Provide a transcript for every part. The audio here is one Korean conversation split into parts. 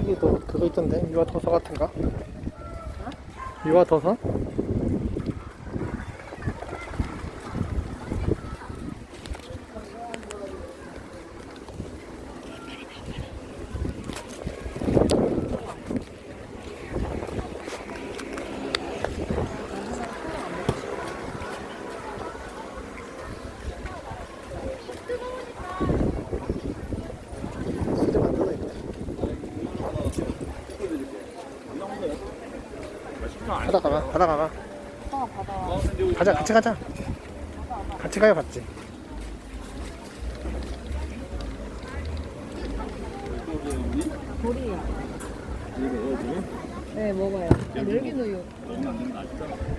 저기도 그거 있던데 유아 도서 같은가? 유아 도서? 바다 가봐, 바다 가봐. 가자, 같이 가자. 같이 가야 봤지. 돌이요. 네, 먹어요. 멸기누유.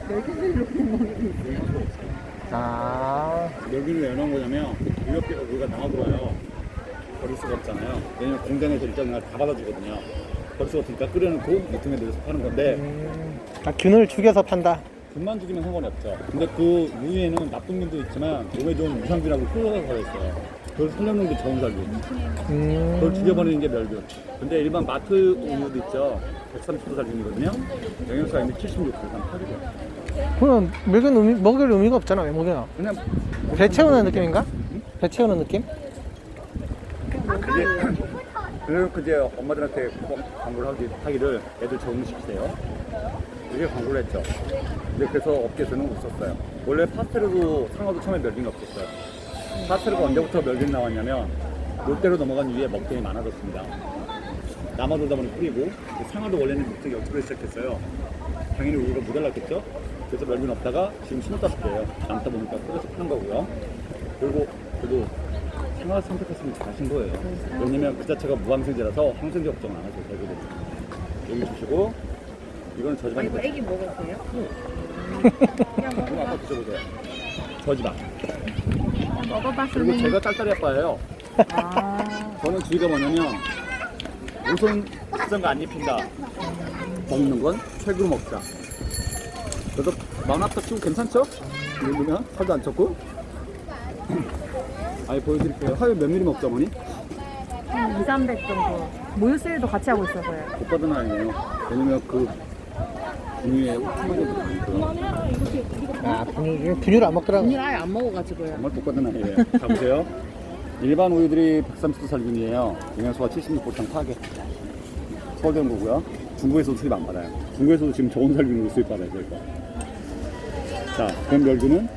멸기누유. 아, 여기는 왜 넣은 거냐면 이렇게 우리가 나와 들어와요. 버릴 수가 없잖아요. 왜냐면 공장에서 일정을 다 받아주거든요. 버릴 수가 없으니까 끓여놓고 유통에 내려서 파는 건데 음, 아 균을 죽여서 판다. 균만 죽이면 상관이 없죠. 근데 그 우유에는 나쁜 균도 있지만 몸에 좋은 유산균하고 효소가 들어있어요. 그걸 살려놓는 게 좋은 살균. 음, 그걸 죽여버리는 게 멸균. 근데 일반 마트 우유도 있죠. 130도 살균이거든요. 영양소가 있는데 76% 이상 팔이고요. 그럼 먹을 의미, 먹을 의미가 없잖아. 왜 먹여? 그냥 배 채우는 느낌인가? 배 채우는 느낌? 이게 그래서 이제 엄마들한테 광고를 하기, 하기를 애들 적응시키세요. 이게 광고를 했죠. 근데 그래서 업계에서는 웃었어요. 원래 파스텔도 상어도 처음에 멸균이 없었어요. 파스텔가 언제부터 멸균이 나왔냐면 롯데로 넘어간 이후에 먹통이 많아졌습니다. 남아돌다 보니 뿌리고 상어도 원래는 목적이 옆으로 시작했어요. 당연히 우리가 모자랐겠죠? 그래서 멸균 없다가 지금 25개예요. 남다 보니까 뿌려서 파는 거고요. 그리고 저도 생활 선택했으면 잘하신 거예요. 왜냐면 그 자체가 무항생제라서 항생제 걱정 안 하셔도 되거든요. 여기 주시고 이거는 아, 저지방이 이거 애기 먹어도 돼요? 그냥 이거 먹어봐. 아까 드셔보세요. 저지방. 그냥 먹어봐, 그리고. 제가 짤짤이 아빠예요. 아, 저는 주의가 뭐냐면 우선 거안 입힌다. 먹는 건 책으로 먹자. 그래서 마음 아파 치고 괜찮죠? 이 정도면 살도 안 쪘고. 아니 보여드릴게요. 하루 몇 미리 먹자 어머니? 한 2, 300 정도. 모유세일도 같이 하고 있어서요. 못 받은 아니에요. 왜냐면 그 분유에 충분히 많거든요. 아, 분유, 분유를 안 먹더라고. 아예 안 먹어가지고요. 정말 똑같은 아이예요. 자 보세요. 일반 우유들이 130도 살균이에요. 영양소가 76% 파괴. 서울대는 거고요. 중국에서도 수입 안 받아요. 중국에서도 지금 좋은 살균으로 수입 받아요. 저희가. 자, 그럼 멸균은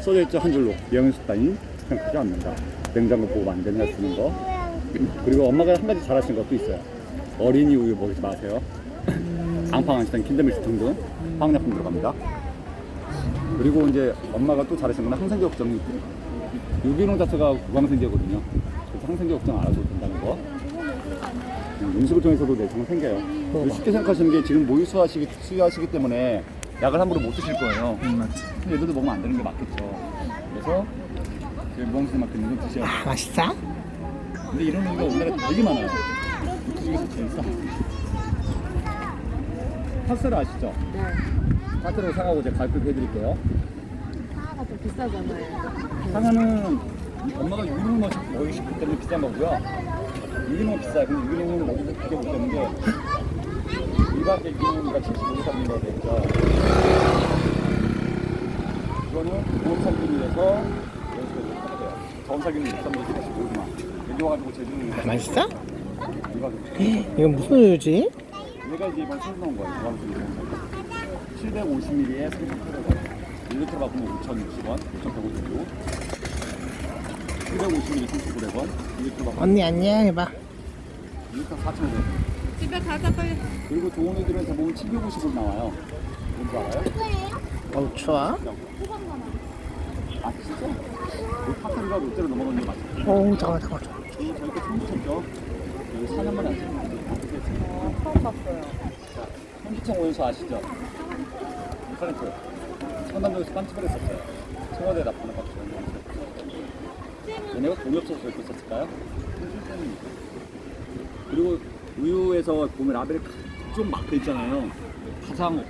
써져 있죠 한 줄로 영양소 따윈 특별하지 않는다. 냉장고 보고 할 쓰는 거. 그리고 엄마가 한 가지 잘하신 것도 있어요. 어린이 우유 먹이지 마세요. 앙팡 안시던 킨더밀스 등등 화학약품 들어갑니다. 그리고 이제 엄마가 또 잘하신 건 항생제 걱정이 유기농 자체가 무항생제거든요. 그래서 항생제 걱정 안 하셔도 된다는 거. 음, 음식을 통해서도 내성은 생겨요. 그리고 쉽게 생각하시는 게 지금 모유 수하시기, 수유하시기 때문에 약을 함부로 못 드실 거예요. 음, 맞지. 근데 얘들도 먹으면 안 되는 게 맞겠죠. 그래서 무항생제 만큼 있는 건 드셔야 돼요. 아, 맛있어? 근데 이런 우유가 우리나라에 되게 많아요. 그 중에서 제일 싸. 파스를 아시죠? 네. 파스를 사가고 제가 가격 해드릴게요. 하나가 좀 비싸잖아요. 상하는 엄마가 유기농 먹- 먹이기 싶기 때문에 비싼 거고요. 유기농 비싸요. 근데 유기농은 먹이도 크게 못 되는 게 일반 유기농이가 75도 살균이라고 돼 있죠. 이거는 무업살균이라서 연수가 이렇게 하게 돼요. 저온살균은 63도 75도만. 여기 와가지고 제주는 아, 맛있어? 이거 이건 무슨 우유지? 얘가 이제 이번 새로 나온 거예요. 무항살균. 750ml에 3,800원. 1리터 바꾸면 5,060원, 5,150원. 750ml 3,900원, 1리터 바꾸면 언니 안녕 해봐. 1리터 4,500원. 집에 가자, 빨리. 그리고 좋은 애들은 대부분 750원 나와요. 뭔지 알아요? 어우, 좋아. 아, 진짜? 이 파트리가 롯데로 넘어가는 게 맞죠? 어우, 잠깐만, 잠깐만. 이거 저희 때 처음 보셨죠? 여기 4년만에 안 쓰는 어, 처음 봤어요. 현지청 오연수 아시죠? 프랭크. 천남동에서 깜찍을 했었어요. 청와대 납품을 받고 얘네가 돈이 없어서 저렇게 썼을까요? 현실 때문이죠. 그리고 우유에서 보면 라벨에 좀 마크 있잖아요. 가장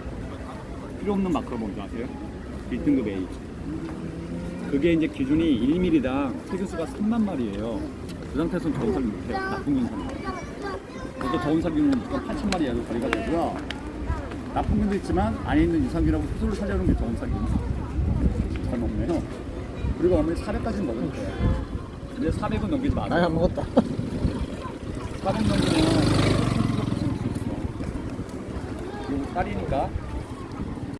필요 없는 마크가 뭔지 아세요? 1등급 A. 그게 이제 기준이 1ml당 세균수가 3만 마리예요. 그 상태에서는 저살을 못해요. 나쁜 균 상태. 그래서 저온 살균은 8천 마리 야도 관리가 되고요. 나쁜 면도 있지만 안에 있는 유산균하고 효소를 살려는 게 저온 살균. 잘 먹네요. 그리고 어머니 400까지는 먹어도 돼요. 근데 400은 넘기지 마세요. 나이 안 먹었다 400 넘기면 딸이니까